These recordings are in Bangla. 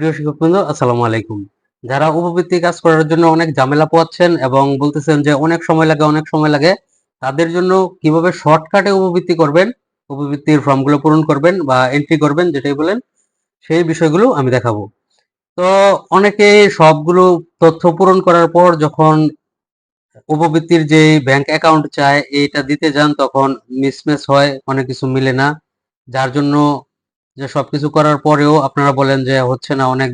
প্রিয় শিক্ষকবৃন্দ আসসালামু আলাইকুম। যারা উপবৃত্তি কাজ করার জন্য অনেক ঝামেলা পোয়াচ্ছেন এবং বলতেছেন যে অনেক সময় লাগে, অনেক সময় লাগে, তাদের জন্য কীভাবে শর্টকাটে উপবৃত্তি করবেন, উপবৃত্তির ফর্মগুলো পূরণ করবেন বা এন্ট্রি করবেন, যেটাই বলেন, সেই বিষয়গুলো আমি দেখাবো। তো অনেকে সবগুলো তথ্য পূরণ করার পর যখন উপবৃত্তির যে ব্যাংক অ্যাকাউন্ট চায়, এইটা দিতে যান, তখন মিসম্যাচ হয়, অনেক কিছু মিলে না। যার জন্য যে সবকিছু করার পরেও আপনারা বলেন যে হচ্ছে না, অনেক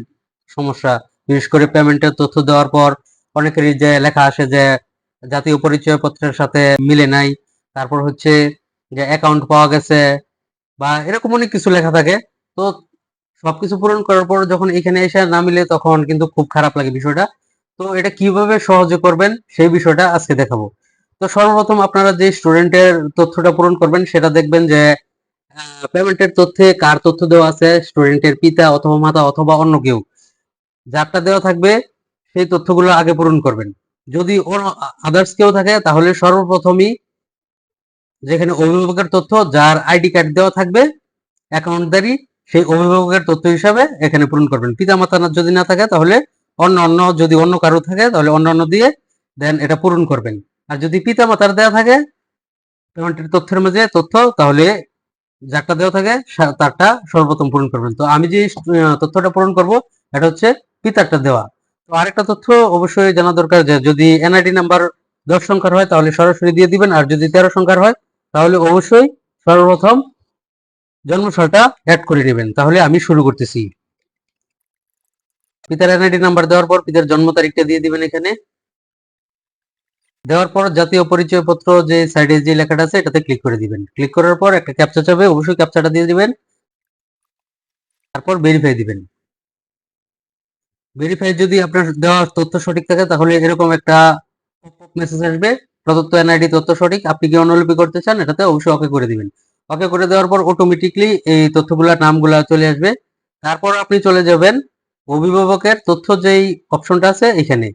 সমস্যা। বিশেষ করে পেমেন্টের তথ্য দেওয়ার পর অনেকেরই যে লেখা আসে যে জাতীয় পরিচয় পত্রের সাথে মিলে নাই। তারপর হচ্ছে যে অ্যাকাউন্ট পাওয়া গেছে বা এরকম অনেক কিছু লেখা থাকে। তো সবকিছু পূরণ করার পর যখন এখানে এসে না মিলে তখন কিন্তু খুব খারাপ লাগে বিষয়টা। তো এটা কীভাবে সহজে করবেন সেই বিষয়টা আজকে দেখাবো। তো সর্বপ্রথম আপনারা যে স্টুডেন্টের তথ্যটা পূরণ করবেন সেটা দেখবেন যে পেমেন্টের তথ্যে কার তথ্য দেওয়া আছে? স্টুডেন্টের পিতা অথবা মাতা অথবা অন্য কেউ। যারটা দেওয়া থাকবে, সেই তথ্যগুলো আগে পূরণ করবেন। যদি আদার্স কেউ থাকে, তাহলে সর্বপ্রথমই যেখানে অভিভাবকের তথ্য, যার আইডি কার্ড দেওয়া থাকবে অ্যাকাউন্টদারি সেই অভিভাবকের তথ্য হিসাবে এখানে পূরণ করবেন। পিতা মাতা যদি না থাকে, তাহলে অন্য অন্য যদি অন্য কারও থাকে, তাহলে অন্য অন্য দিয়ে দেন, এটা পূরণ করবেন। আর যদি পিতা মাতার দেওয়া থাকে পেমেন্টের তথ্যের মাঝে তথ্য, তাহলে যারটা দেওয়া থাকে তারটা সর্বপ্রথম পূরণ করবেন। তো আমি যে তথ্যটা পূরণ করব, এটা হচ্ছে পিতারটা দেওয়া। তো আরেকটা তথ্য অবশ্যই জানা দরকার যে, যদি এনআইডি নাম্বার দশ সংখ্যার হয়, তাহলে সরাসরি দিয়ে দিবেন, আর যদি তেরো সংখ্যার হয়, তাহলে অবশ্যই সর্বপ্রথম জন্মসালটা অ্যাড করে নেবেন। তাহলে আমি শুরু করতেছি। পিতার এনআইডি নাম্বার দেওয়ার পর পিতার জন্ম তারিখটা দিয়ে দিবেন এখানে। দেওয়ার পর জাতীয় পরিচয়পত্র যে সাইডে যে লেখাটা আছে, এটাতে ক্লিক করে দিবেন। ক্লিক করার পর একটা ক্যাপচা চাবে, অবশ্যই ক্যাপচাটা দিয়ে দিবেন। তারপর ভেরিফাই দিবেন। ভেরিফাই যদি আপনার দেওয়া তথ্য সঠিক থাকে, তাহলে এরকম একটা মেসেজ আসবে। প্রদত্ত এনআইডি তথ্য সঠিক, আপনি কি অনুলিপি করতে চান, এটাতে অবশ্যই ওকে করে দিবেন। ওকে করে দেওয়ার পর অটোমেটিকলি এই তথ্যগুলা, নামগুলা চলে আসবে। তারপর আপনি চলে যাবেন অভিভাবকের তথ্য যেই অপশনটা আছে, এখানে।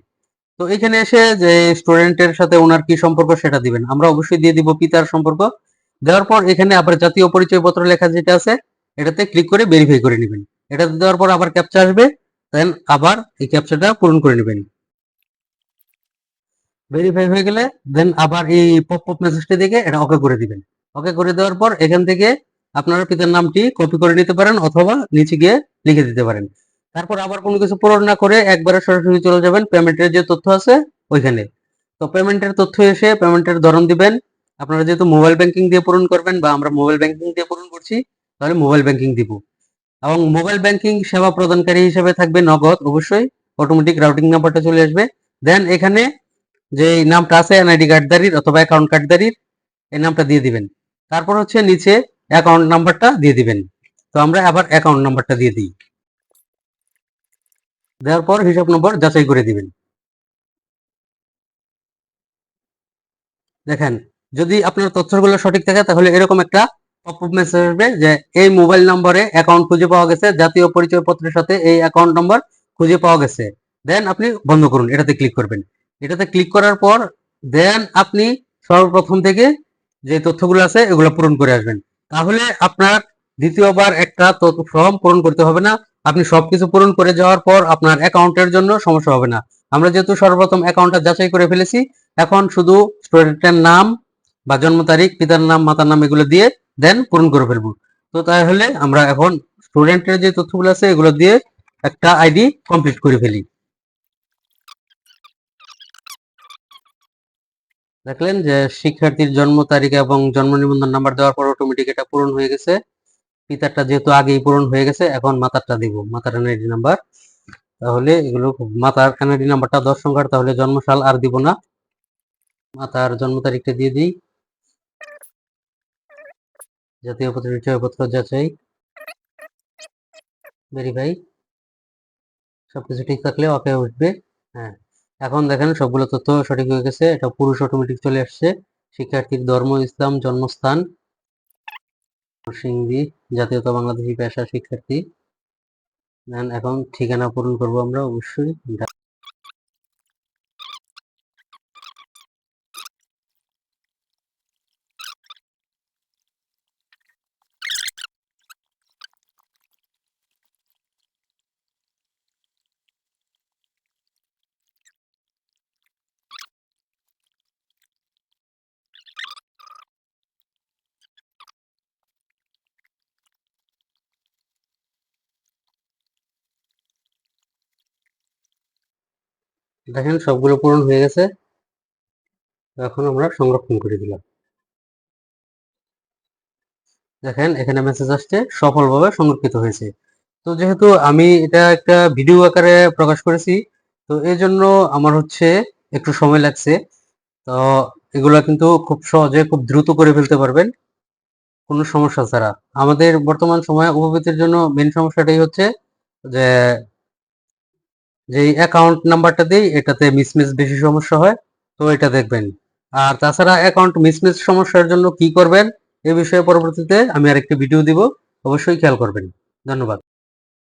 তো এখানে এসে যে স্টুডেন্টের সাথে ওনার কি সম্পর্ক সেটা দিবেন। আমরা অবশ্যই দিয়ে দিব পিতার সম্পর্ক। দেওয়ার পর এখানে আবার জাতীয় পরিচয়পত্র লেখা যেটা আছে, এটাতে ক্লিক করে ভেরিফাই করে নেবেন। এটাতে দেওয়ার পর আবার ক্যাপচা আসবে দেন আবার এই ক্যাপচাটা পূরণ করে নেবেন। ভেরিফাই হয়ে গেলে দেন আবার এই পপ পপ মেসেজটি দেখে এটা ওকে করে দিবেন। ওকে করে দেওয়ার পর এখান থেকে আপনার পিতার নামটি কপি করে নিতে পারেন, অথবা নিচে গিয়ে লিখে দিতে পারেন। তারপর আবার কোনো কিছু পূরণ না করে একবারে সরাসরি চলে যাবেন পেমেন্টের যে তথ্য আছে ওইখানে। তো পেমেন্টের তথ্য এসে পেমেন্টের ধরন দিবেন। আপনারা যেহেতু মোবাইল ব্যাংকিং দিয়ে পূরণ করবেন বা আমরা মোবাইল ব্যাংকিং দিয়ে পূরণ করছি, তাহলে মোবাইল ব্যাংকিং দিব। এবং মোবাইল ব্যাংকিং সেবা প্রদানকারী হিসেবে থাকবে নগদ, অবশ্যই। অটোমেটিক রাউটিং নাম্বারটা চলে আসবে। দেন এখানে যে নামটা আছে এনআইডি কার্ডদারির অথবা অ্যাকাউন্ট কার্ডদারির এই নামটা দিয়ে দিবেন। তারপর হচ্ছে নিচে অ্যাকাউন্ট নাম্বারটা দিয়ে দিবেন। তো আমরা আবার অ্যাকাউন্ট নাম্বারটা দিয়ে দিই। দেওয়ার পর হিসাব নম্বর যাচাই করে দিবেন। দেখেন, যদি আপনার তথ্যগুলো সঠিক থাকে, তাহলে এরকম একটা মেসেজ আসবে যে, এই মোবাইল নম্বরে অ্যাকাউন্ট খুঁজে পাওয়া গেছে, জাতীয় পরিচয়পত্রের সাথে এই অ্যাকাউন্ট নম্বর খুঁজে পাওয়া গেছে। দেন আপনি বন্ধ করুন, এটাতে ক্লিক করবেন। এটাতে ক্লিক করার পর দেন আপনি সর্বপ্রথম থেকে যে তথ্যগুলো আছে, এগুলো পূরণ করে আসবেন। তাহলে আপনার দ্বিতীয়বার একটা ফর্ম পূরণ করতে হবে না। আপনি সবকিছু পূরণ করে যাওয়ার পর আপনার অ্যাকাউন্টের জন্য সমস্যা হবে না। আমরা যেহেতু সর্বপ্রথম অ্যাকাউন্টটা যাচাই করে ফেলেছি, এখন শুধু স্টুডেন্টের নাম বা জন্ম তারিখ, পিতার নাম, মাতার নাম এগুলো দিয়ে দেন পূরণ করে ফেলব। তো তাহলে আমরা এখন স্টুডেন্টের যে তথ্যগুলো আছে এগুলো দিয়ে একটা আইডি কমপ্লিট করে ফেলি। দেখলেন যে শিক্ষার্থীর জন্ম তারিখ এবং জন্ম নিবন্ধন নাম্বার দেওয়ার পর অটোমেটিক এটা পূরণ হয়ে গেছে। পিতারটা যেহেতু আগেই পূরণ হয়ে গেছে, এখন মাতারটা দিব। মাতার এনআইডি নাম্বার তাহলে এগুলো মাতার এনআইডি নাম্বারটা দশ সংখ্যার, তাহলে জন্মসাল আর দিব না। মাতার জন্ম তারিখটা দিয়ে দিই। জাতীয় পত্র পরিচয়পত্র যাচাই। ভেরিফাই সবকিছু ঠিক থাকলে ওকে উঠবে। হ্যাঁ। এখন দেখেন সবগুলো তথ্য সঠিক হয়ে গেছে। এটা পুরুষ অটোমেটিক চলে আসছে। শিক্ষার্থীর ধর্ম, ইসলাম, জন্মস্থান। সিংদি জাতীয়তা বাংলাদেশি পেশা শিক্ষার্থী। এখন ঠিকানা পূরণ করব আমরা অবশ্যই। দেখেন সবগুলো পূরণ হয়ে গেছে। এখন আমরা সংরক্ষণ করে দিলাম। দেখেন এখানে মেসেজ আসছে, সফলভাবে সংরক্ষিত হয়েছে। তো যেহেতু আমি এটা একটা ভিডিও আকারে প্রকাশ করেছি, তো এই জন্য আমার হচ্ছে একটু সময় লাগছে। তো এগুলা কিন্তু খুব সহজে খুব দ্রুত করে ফেলতে পারবেন, কোনো সমস্যা ছাড়া। আমাদের বর্তমান সময়ে উপবৃত্তির জন্য মেন সমস্যাটাই হচ্ছে যে যে অ্যাকাউন্ট নাম্বারটা দিই, এটাতে মিসমিস বেশি সমস্যা হয়, তো এটা দেখবেন। আর তাছাড়া অ্যাকাউন্ট মিসমিস সমস্যার জন্য কি করবেন, এ বিষয়ে পরবর্তীতে আমি আরেকটি ভিডিও দিব, অবশ্যই খেয়াল করবেন। ধন্যবাদ।